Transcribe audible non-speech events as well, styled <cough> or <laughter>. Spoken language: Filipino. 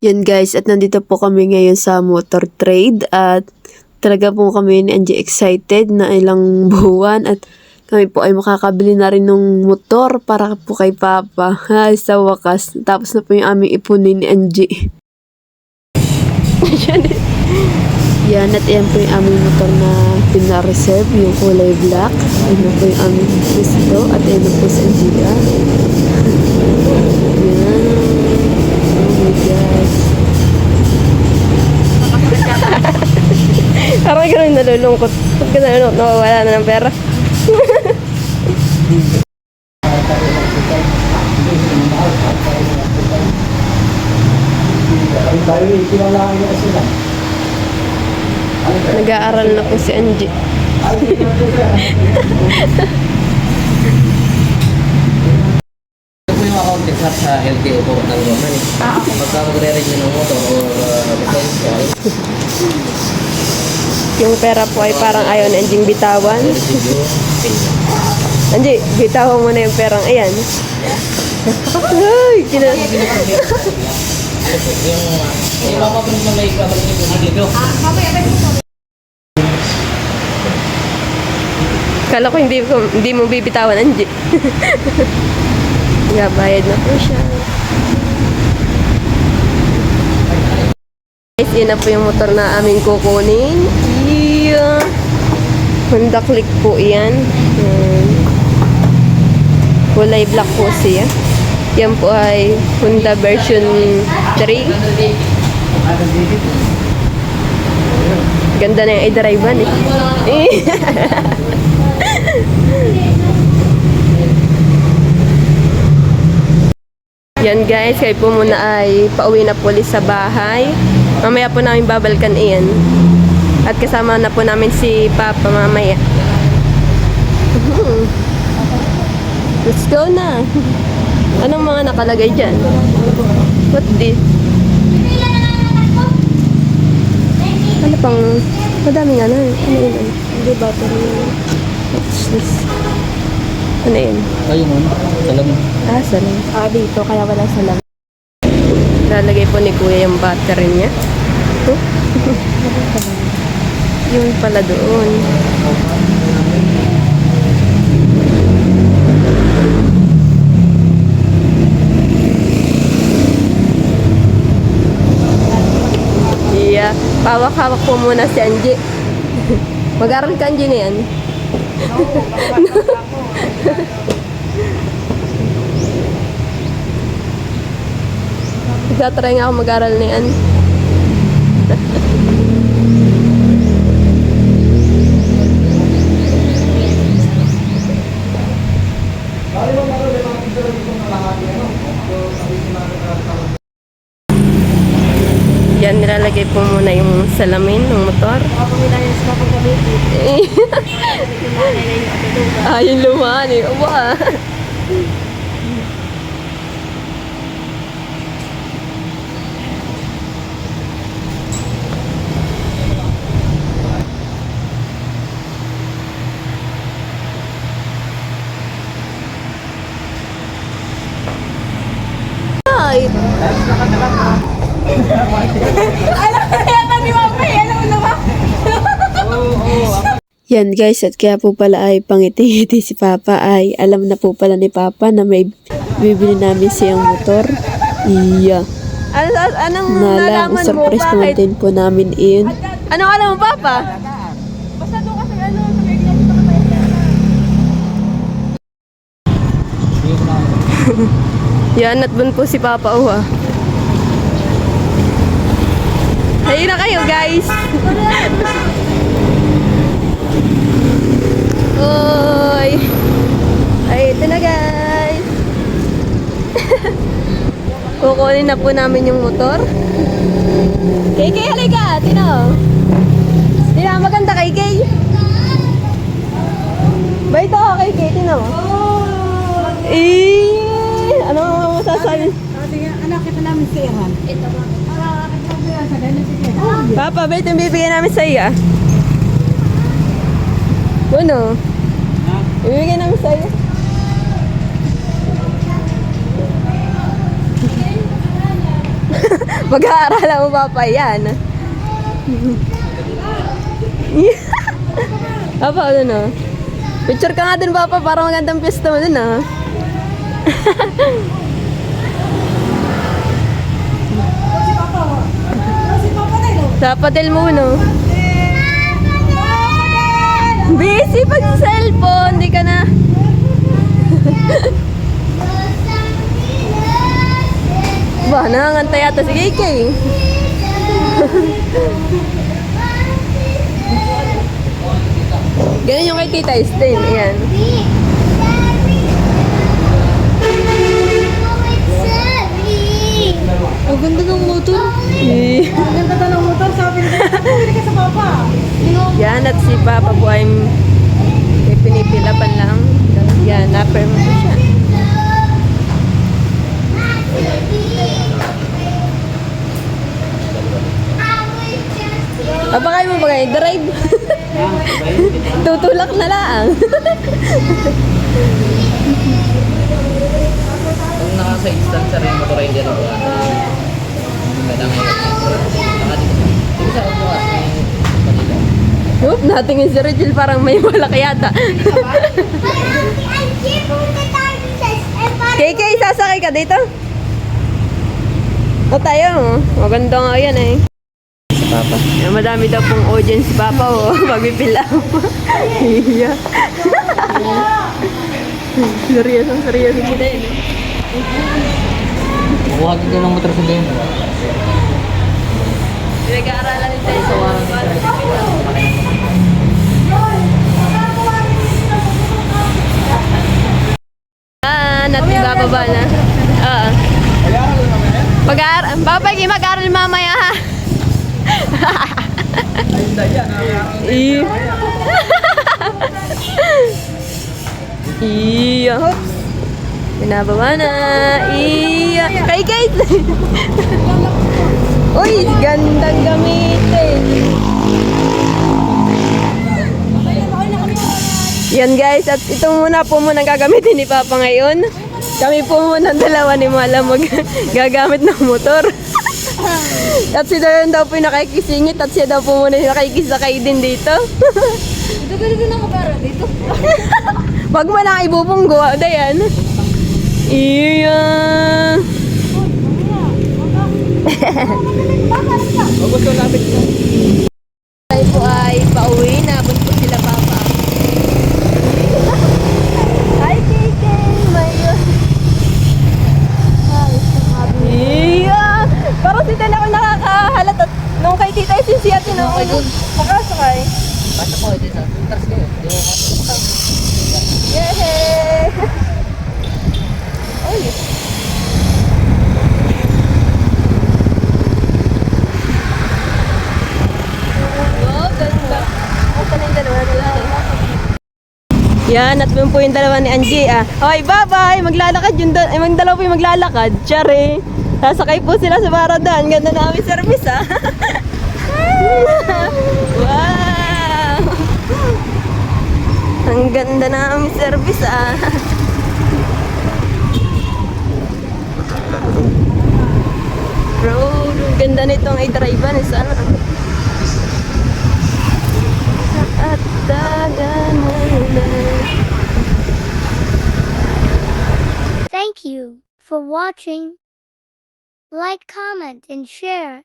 Yan guys, at nandito po kami ngayon sa motor trade at talaga po kami ni Angie excited na ilang <laughs> buwan at kami po ay makakabili na rin ng motor para po kay Papa. Ay, sa wakas. Tapos na po yung aming ipunin ni Angie. <laughs> Yan, at yan po yung aming motor na pinareserve, yung kulay black. Yan na po yung aming gusto. At yan na po si Angie. <laughs> Yan. Nalulungkot. Pag nalulungkot, nawawala na ng pera. Nag-aaral na po si Angie. Ito po yung account extract sa LTO po ng government. eh. Pagka magre-renew ng motor or uh, okay, <laughs> Yung pera po ay parang ayaw na Angie bitawan. Angie, bitawan mo na yung perang ayan. Ay, kina... Kala ko hindi, ko, hindi mo bibitawan, Angie. <laughs> Nga, bayad na po siya. Guys, yun na po yung motor na aming kukunin. Yeah. Honda Click po yan. Yan. Kulay black po siya. Yan po ay Honda version 3. Ganda na yung i-drivean eh. <laughs> Yan guys, kayo po muna ay pauwi na po sa bahay. Mamaya po namin babalikan iyan. At kasama na po namin si Papa mamaya. <laughs> Let's go na. Anong mga nakalagay dyan? What this? Ano pang... Madami nga na. Ano yun? Ano? Hindi battery. What's this? Ano yun? Ayun mo, salam. Ah, salam. Ah, dito. Kaya wala salam. Lalagay po ni Kuya yung battery niya. Huh? <laughs> yung pala doon. Yeah. Pawak-hawak po muna si Angie. <laughs> Mag-aral ka, Angie, na yan. <laughs> Nagtatry nga ako mag-aral. <laughs> Yan, nilalagay po muna yung salamin ng motor. <laughs> ah, yung lumaan eh. Aba. <laughs> Ay, Yan guys, at kaya po pala ay pangiti-ngiti si Papa ay alam na po pala ni Papa na may bibili namin siyang motor. Iya. ano, anong Na lang, nalaman mo? surprise naman din po namin iyon. Anong alam mo, Papa? Basta doon kasi ano, sa may dito Yan, at bun po si Papa oh ah. Ayun na kayo, guys. Oy. Ay, ito na, guys. <laughs> Kukunin na po namin yung motor. KK, halika. Tino. Tino, maganda kay Kay. Ba ito, Kay. Tino. Eh, ano masasabi? Anak kita namin sa Iran. Ito ba? Papa, ba ito yung bibigyan namin sa iyo? Ano? Ibibigyan namin sa iyo. <laughs> Mag-aaralan mo papa yan. <laughs> Papa, ano na? Picture ka nga din, Papa, para magandang pista mo dun, ah. Si Papa. Si Papa na yun. Sa patel mo, no? Busy pag cellphone, di ka na. ba, nanganganta yata si KK. Ganun yung kay Tita Estelle, ayan. Ang ganda ng motor. Eh. Ang ganda ka ng motor, sabi niya. Pili ka sa Papa. Yan, at si Papa po ay may pinipilapan lang. Yan, napper mo po siya. Abakay mo ba kayo? Drive? <laughs> Tutulak na lang. <laughs> Kung naka sa instance rin motor ay ako. Naka dito. Dito sa bukas may kanila. Oop, natingin si Rachel parang may malaki yata. <laughs> KK, sasakay ka dito? O tayo, maganda nga yan eh. Papa. Yan, madami daw pong audience si Papa oh. <laughs> Magpipila. <laughs> Iya. seryoso, seryoso kita Kuha ka ng motor sa game. Pinag-aaralan din tayo sa Ah, natin bababa na. Oo. Mag-aaral, babay, mag-aaral mamaya ha. Iyo. Iyo. Hops. Binababa na. Iyo. Kay Kate. <laughs> Uy, gandang gamitin. Yan guys, at ito muna po muna gagamitin ni Papa ngayon. Kami po muna dalawa ni Mala mag <laughs> gagamit ng motor. <laughs> at si Dayan daw po yung nakikisingit at siya daw po muna yung nakikisakay din dito. Ito ganito na kapara dito. Wag mo na ibubunggo, Dayan. Iya. Lapit ko. Tayo po ay pauwi. Nabot po sila papa. Hi, KK! My God! Iya! Parang si Tana ako nakakahalat at nung kay Tita Isin siya tinong Okay, good. makasakay. Basta ko, dito sa tras ko. Di mo Yay! Uy! Oh, ganda. Asa na yung dalawa nila? Yan, at po yung dalawa ni Angie ah. Okay, bye-bye! Maglalakad yung, da- yung dalawa po yung maglalakad. Tsare! Sasakay po sila sa Baradan. Ganda na aming service ah. <laughs> wow! Ang ganda na aming service ah. Road, ang ganda nitong i-drive ni sana. At na. Thank you for watching. Like, comment, and share.